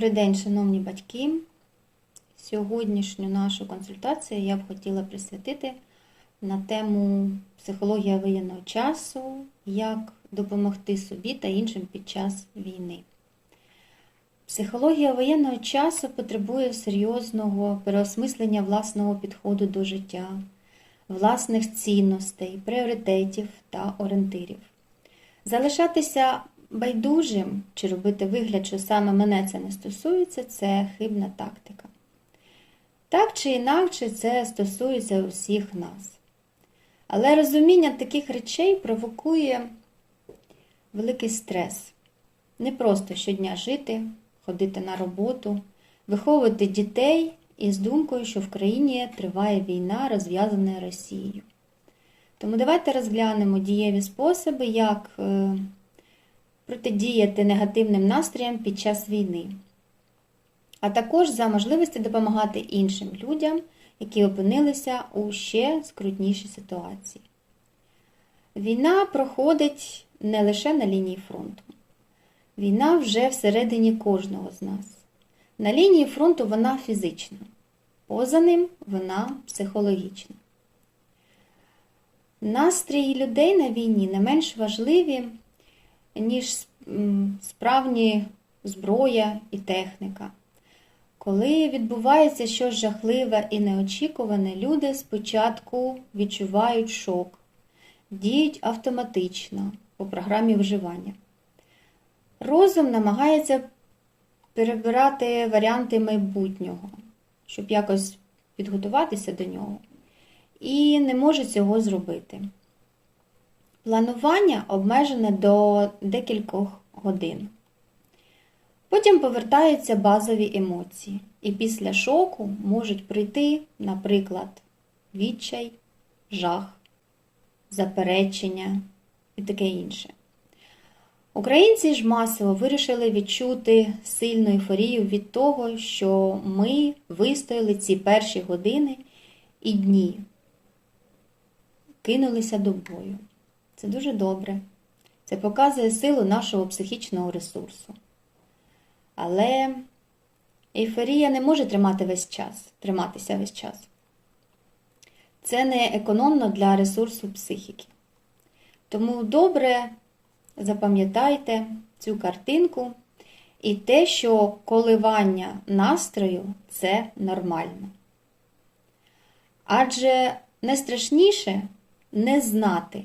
Добрий день, шановні батьки. Сьогоднішню нашу консультацію я б хотіла присвятити на тему психологія воєнного часу, як допомогти собі та іншим під час війни. Психологія воєнного часу потребує серйозного переосмислення власного підходу до життя, власних цінностей, пріоритетів та орієнтирів. Залишатися байдужим чи робити вигляд, що саме мене це не стосується, це хибна тактика. Так чи інакше, це стосується усіх нас. Але розуміння таких речей провокує великий стрес. Не просто щодня жити, ходити на роботу, виховувати дітей із думкою, що в країні триває війна, розв'язана Росією. Тому давайте розглянемо дієві способи, як е, протидіяти негативним настроям під час війни, а також за можливості допомагати іншим людям, які опинилися у ще скрутнішій ситуації. Війна проходить не лише на лінії фронту. Війна вже всередині кожного з нас. На лінії фронту вона фізична, поза ним вона психологічна. Настрій людей на війні не менш важливі, ніж справні зброя і техніка. Коли відбувається щось жахливе і неочікуване, люди спочатку відчувають шок, діють автоматично по програмі вживання. Розум намагається перебирати варіанти майбутнього, щоб якось підготуватися до нього, і не може цього зробити. Планування обмежене до декількох годин. Потім повертаються базові емоції, і після шоку можуть прийти, наприклад, відчай, жах, заперечення і таке інше. Українці ж масово вирішили відчути сильну ейфорію від того, що ми вистояли ці перші години і дні, кинулися до бою. Це дуже добре. Це показує силу нашого психічного ресурсу. Але ейфорія не може тримати весь час, триматися весь час. Це не економно для ресурсу психіки. Тому добре запам'ятайте цю картинку і те, що коливання настрою це нормально. Адже найстрашніше не знати,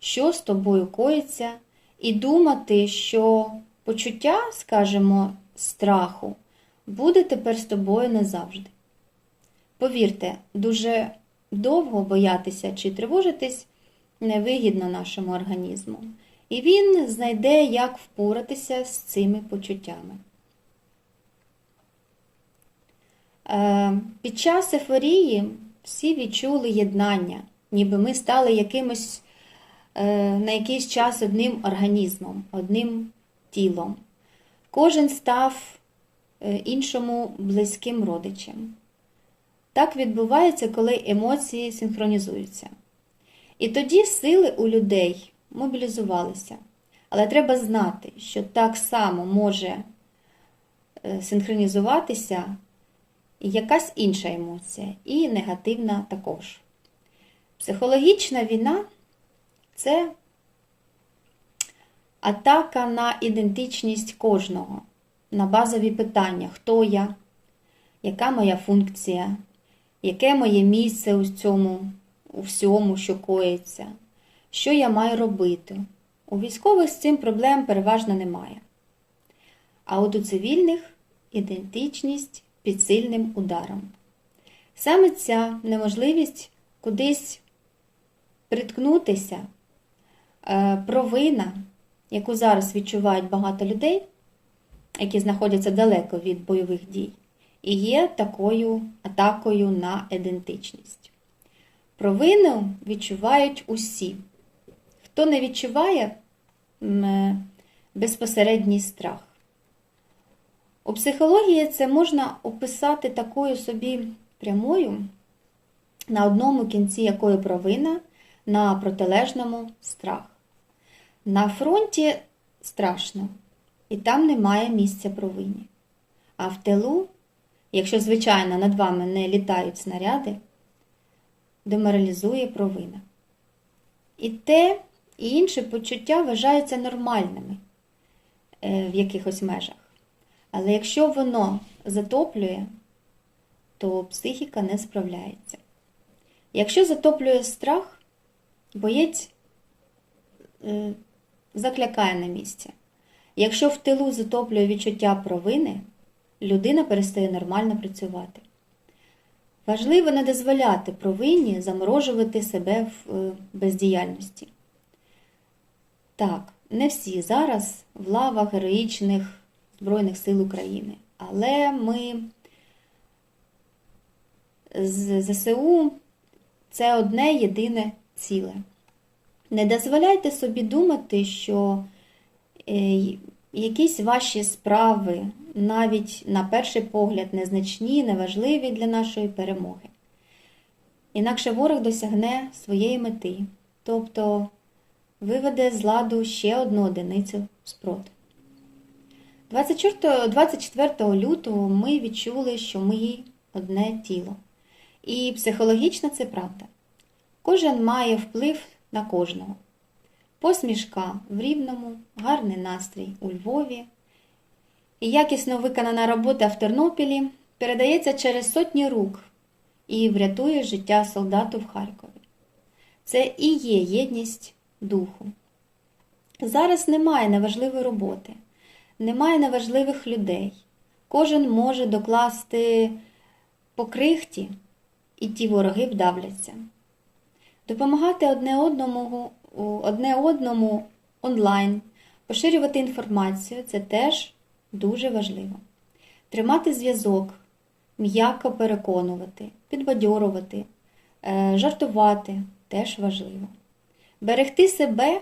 що з тобою коїться, і думати, що почуття, скажімо, страху буде тепер з тобою не завжди. Повірте, дуже довго боятися чи тривожитись невигідно нашому організму. І він знайде, як впоратися з цими почуттями. Е, під час ефорії всі відчули єднання, ніби ми стали якимось на якийсь час одним організмом, одним тілом. Кожен став е, іншому близьким родичем. Так відбувається, коли емоції синхронізуються. І тоді сили у людей мобілізувалися. Але треба знати, що так само може е, синхронізуватися якась інша емоція, і негативна також. Психологічна війна це атака на ідентичність кожного, на базові питання, хто я, яка моя функція, яке моє місце у цьому, у всьому, що коїться, що я маю робити. У військових з цим проблем переважно немає. А от у цивільних ідентичність під сильним ударом. Саме ця неможливість кудись приткнутися, провина, яку зараз відчувають багато людей, які знаходяться далеко від бойових дій, і є такою атакою на ідентичність. Провину відчувають усі. Хто не відчуває безпосередній страх. У психології це можна описати такою собі прямою, на одному кінці якої провина, на протилежному страх. На фронті страшно, і там немає місця провині. А в тилу, якщо, звичайно, над вами не літають снаряди, деморалізує провина. І те, і інші почуття вважаються нормальними е, в якихось межах. Але якщо воно затоплює, то психіка не справляється. Якщо затоплює страх, боєць е, заклякає на місці. Якщо в тилу затоплює відчуття провини, людина перестає нормально працювати. Важливо не дозволяти провині заморожувати себе в е, бездіяльності. Так, не всі зараз в лавах героїчних Збройних сил України, але ми з ЗСУ це одне єдине ціле. Не дозволяйте собі думати, що е, якісь ваші справи, навіть на перший погляд, незначні, неважливі для нашої перемоги. Інакше ворог досягне своєї мети, тобто виведе з ладу ще одну одиницю спротиву. 24, 24 лютого ми відчули, що ми одне тіло. І психологічно це правда. Кожен має вплив на кожного. Посмішка в Рівному, гарний настрій у Львові. І якісно виконана робота в Тернопілі передається через сотні рук і врятує життя солдату в Харкові. Це і є єдність духу. Зараз немає неважливої роботи, немає неважливих людей. Кожен може докласти по крихті, і ті вороги вдавляться. Допомагати одне одному, одне одному онлайн, поширювати інформацію це теж дуже важливо. Тримати зв'язок, м'яко переконувати, підбадьорувати, е, жартувати теж важливо. Берегти себе,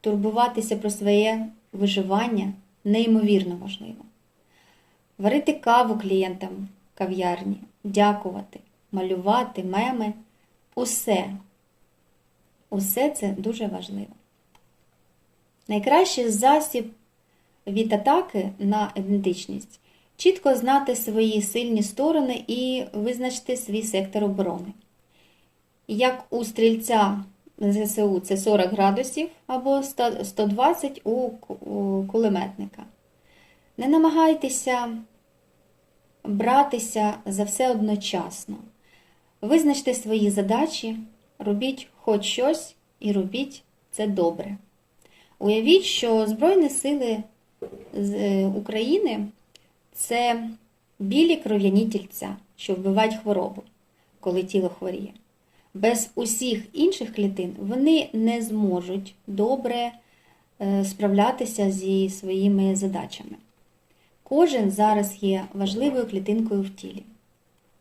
турбуватися про своє виживання неймовірно важливо. Варити каву клієнтам кав'ярні, дякувати, малювати, меми усе. Усе це дуже важливо. Найкращий засіб від атаки на ідентичність чітко знати свої сильні сторони і визначити свій сектор оборони. Як у стрільця ЗСУ це 40 градусів або 120 у кулеметника. Не намагайтеся братися за все одночасно. Визначте свої задачі, робіть хоч щось і робіть це добре. Уявіть, що Збройні сили е, України це білі кров'яні тільця, що вбивають хворобу, коли тіло хворіє. Без усіх інших клітин вони не зможуть добре е, справлятися зі своїми задачами. Кожен зараз є важливою клітинкою в тілі.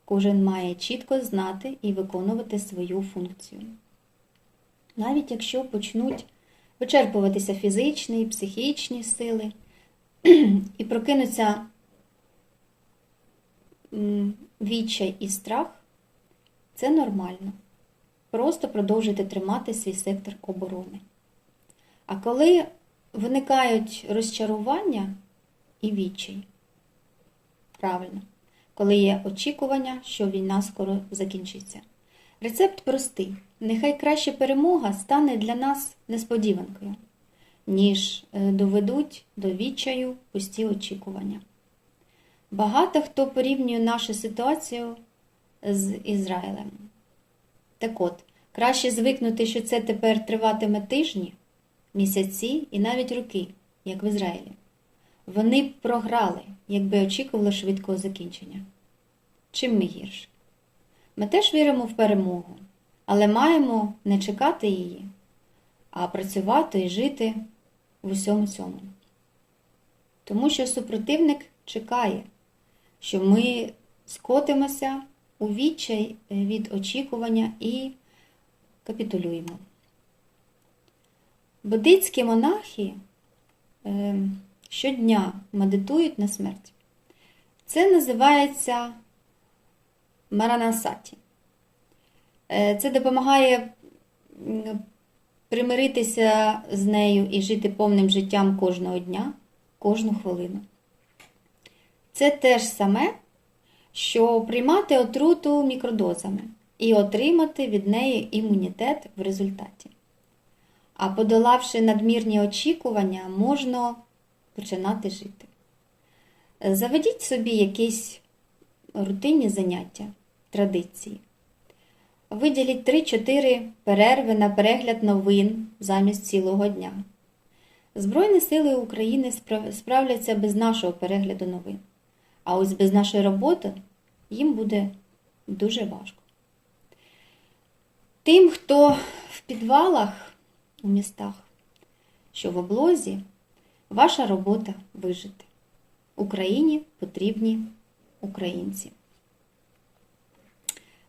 Кожен має чітко знати і виконувати свою функцію. Навіть якщо почнуть вичерпуватися фізичні і психічні сили і прокинуться відчай і страх, це нормально. Просто продовжуйте тримати свій сектор оборони. А коли виникають розчарування і відчай, правильно, коли є очікування, що війна скоро закінчиться. Рецепт простий. Нехай краще перемога стане для нас несподіванкою, ніж е, доведуть до відчаю пусті очікування. Багато хто порівнює нашу ситуацію з Ізраїлем. Так от, краще звикнути, що це тепер триватиме тижні, місяці і навіть роки, як в Ізраїлі. Вони б програли, якби очікували швидкого закінчення. Чим ми гірше? Ми теж віримо в перемогу, але маємо не чекати її, а працювати і жити в усьому цьому. Тому що супротивник чекає, що ми скотимося у відчай від очікування і капітулюємо. Буддитські монахи е, щодня медитують на смерть. Це називається маранасаті. Е, це допомагає примиритися з нею і жити повним життям кожного дня, кожну хвилину. це те ж саме, що приймати отруту мікродозами і отримати від неї імунітет в результаті. А подолавши надмірні очікування, можна починати жити. Заведіть собі якісь рутинні заняття, традиції. Виділіть 3-4 перерви на перегляд новин замість цілого дня. Збройні сили України справляться без нашого перегляду новин. А ось без нашої роботи їм буде дуже важко. Тим, хто в підвалах у містах, що в облозі, ваша робота вижити. Україні потрібні українці.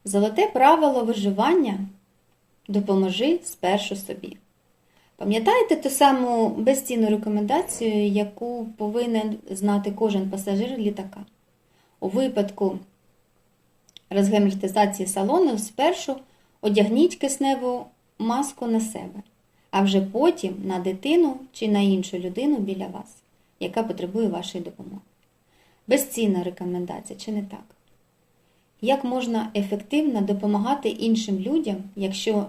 Золоте правило виживання допоможи спершу собі. Пам'ятаєте ту саму безцінну рекомендацію, яку повинен знати кожен пасажир літака? У випадку розгерметизації салону спершу одягніть кисневу маску на себе, а вже потім на дитину чи на іншу людину біля вас, яка потребує вашої допомоги. Безцінна рекомендація, чи не так? Як можна ефективно допомагати іншим людям, якщо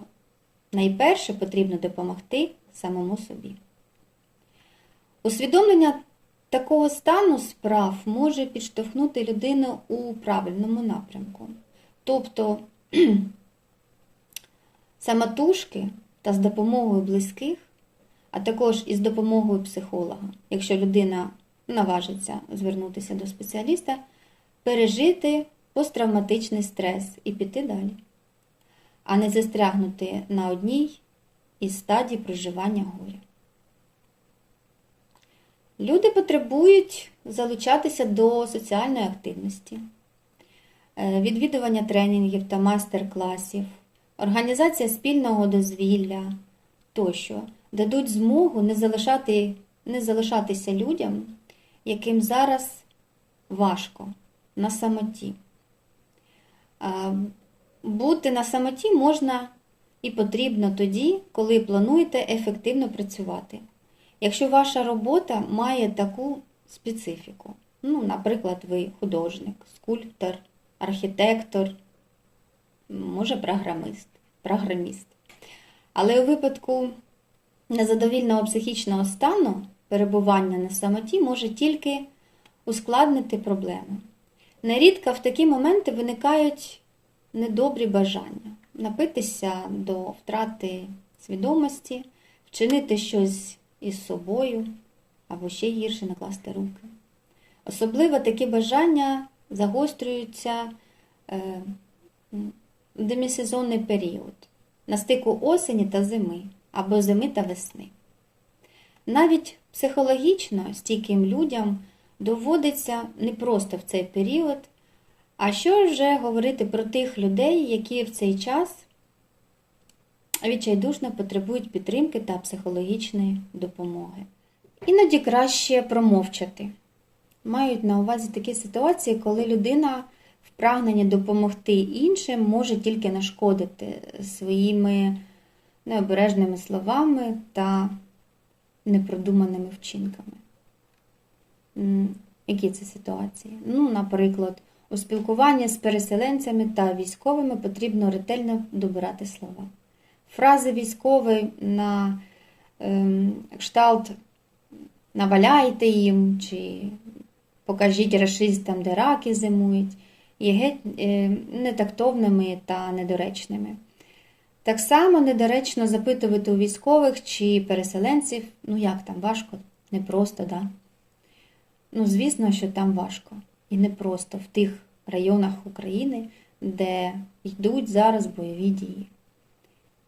найперше потрібно допомогти самому собі? Усвідомлення такого стану справ може підштовхнути людину у правильному напрямку. Тобто самотужки та з допомогою близьких, а також із допомогою психолога, якщо людина наважиться звернутися до спеціаліста, пережити посттравматичний стрес і піти далі, а не застрягнути на одній із стадій проживання горя. Люди потребують залучатися до соціальної активності, е, відвідування тренінгів та майстер-класів, організація спільного дозвілля тощо дадуть змогу не, залишати, не залишатися людям, яким зараз важко на самоті. Бути на самоті можна і потрібно тоді, коли плануєте ефективно працювати. Якщо ваша робота має таку специфіку, ну, наприклад, ви художник, скульптор, архітектор, може програмист, програміст. Але у випадку незадовільного психічного стану перебування на самоті може тільки ускладнити проблеми. Нерідко в такі моменти виникають недобрі бажання напитися до втрати свідомості, вчинити щось із собою або ще гірше накласти руки. Особливо такі бажання загострюються е, демісезонний період, на стику осені та зими або зими та весни. Навіть психологічно стійким людям доводиться не просто в цей період, а що вже говорити про тих людей, які в цей час відчайдушно потребують підтримки та психологічної допомоги. Іноді краще промовчати. Мають на увазі такі ситуації, коли людина в прагненні допомогти іншим може тільки нашкодити своїми необережними словами та непродуманими вчинками. Які це ситуації? Ну, наприклад, у спілкуванні з переселенцями та військовими потрібно ретельно добирати слова. Фрази військової на ем, кшталт наваляйте їм, чи покажіть расистам, де раки зимують, є геть е, нетактовними та недоречними. Так само недоречно запитувати у військових чи переселенців, ну як там важко, непросто, да? Ну, звісно, що там важко. І не просто в тих районах України, де йдуть зараз бойові дії.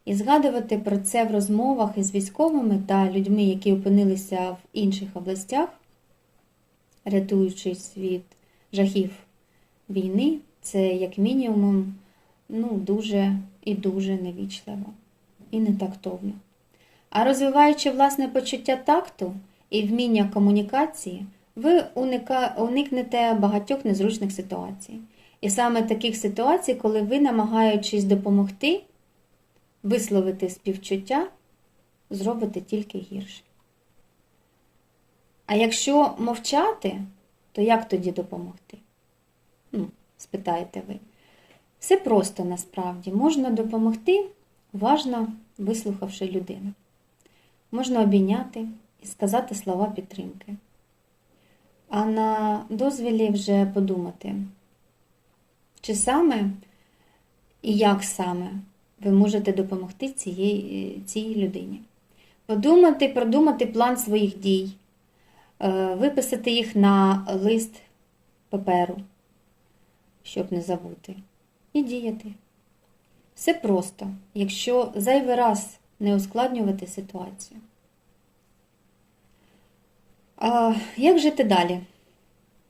І згадувати про це в розмовах із військовими та людьми, які опинилися в інших областях, рятуючись від жахів війни, це, як мінімум, ну, дуже і дуже невічливо і нетактовно. А розвиваючи власне почуття такту і вміння комунікації, ви уникнете багатьох незручних ситуацій. І саме таких ситуацій, коли ви, намагаючись допомогти, висловити співчуття, зробите тільки гірше. А якщо мовчати, то як тоді допомогти? Спитаєте ви. Все просто насправді. Можна допомогти, уважно вислухавши людину. Можна обійняти і сказати слова підтримки. А на дозвілі вже подумати, чи саме і як саме ви можете допомогти цієї, цій людині. Подумати, продумати план своїх дій, е, виписати їх на лист паперу, щоб не забути, і діяти. Все просто, якщо зайвий раз не ускладнювати ситуацію. А як жити далі?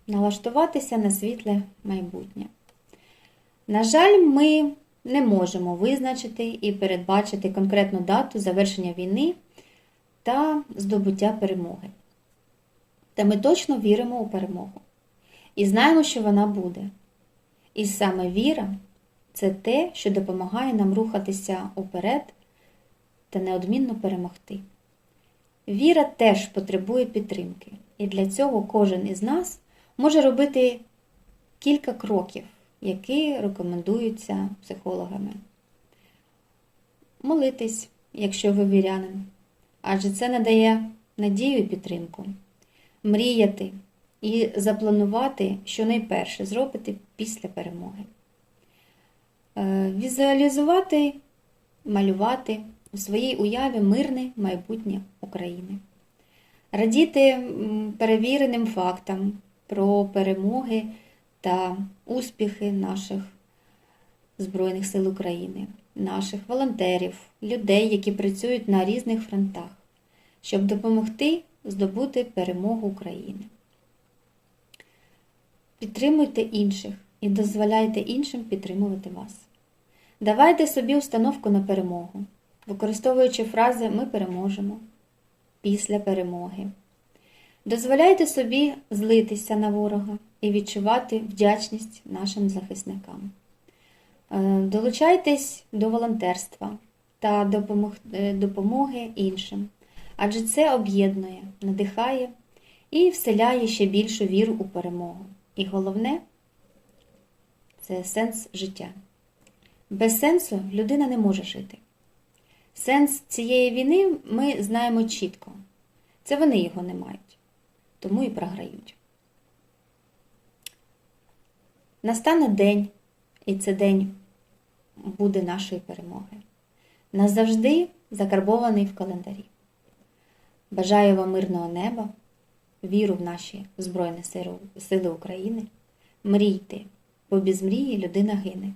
Налаштуватися на світле майбутнє. На жаль, ми не можемо визначити і передбачити конкретну дату завершення війни та здобуття перемоги. Та ми точно віримо у перемогу і знаємо, що вона буде. І саме віра це те, що допомагає нам рухатися уперед та неодмінно перемогти. Віра теж потребує підтримки, і для цього кожен із нас може робити кілька кроків, які рекомендуються психологами. Молитись, якщо ви вірянин, адже це надає надію і підтримку. Мріяти і запланувати, що найперше зробити після перемоги. Е, Візуалізувати, малювати у своїй уяві мирне майбутнє України. Радіти перевіреним фактам про перемоги та успіхи наших Збройних сил України, наших волонтерів, людей, які працюють на різних фронтах, щоб допомогти здобути перемогу України. Підтримуйте інших і дозволяйте іншим підтримувати вас. Давайте собі установку на перемогу, використовуючи фрази Ми переможемо після перемоги. Дозволяйте собі злитися на ворога і відчувати вдячність нашим захисникам. Е, Долучайтесь до волонтерства та е, допомоги іншим, адже це об'єднує, надихає і вселяє ще більшу віру у перемогу. І головне це сенс життя. Без сенсу людина не може жити. Сенс цієї війни ми знаємо чітко. Це вони його не мають, тому і програють. Настане день, і це день буде нашої перемоги. Назавжди закарбований в календарі. Бажаю вам мирного неба, віру в наші Збройні Сили- України. Мрійте, бо без мрії людина гине.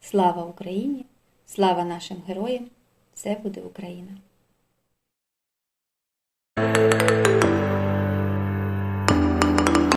Слава Україні! Слава нашим героям! Все буде Україна!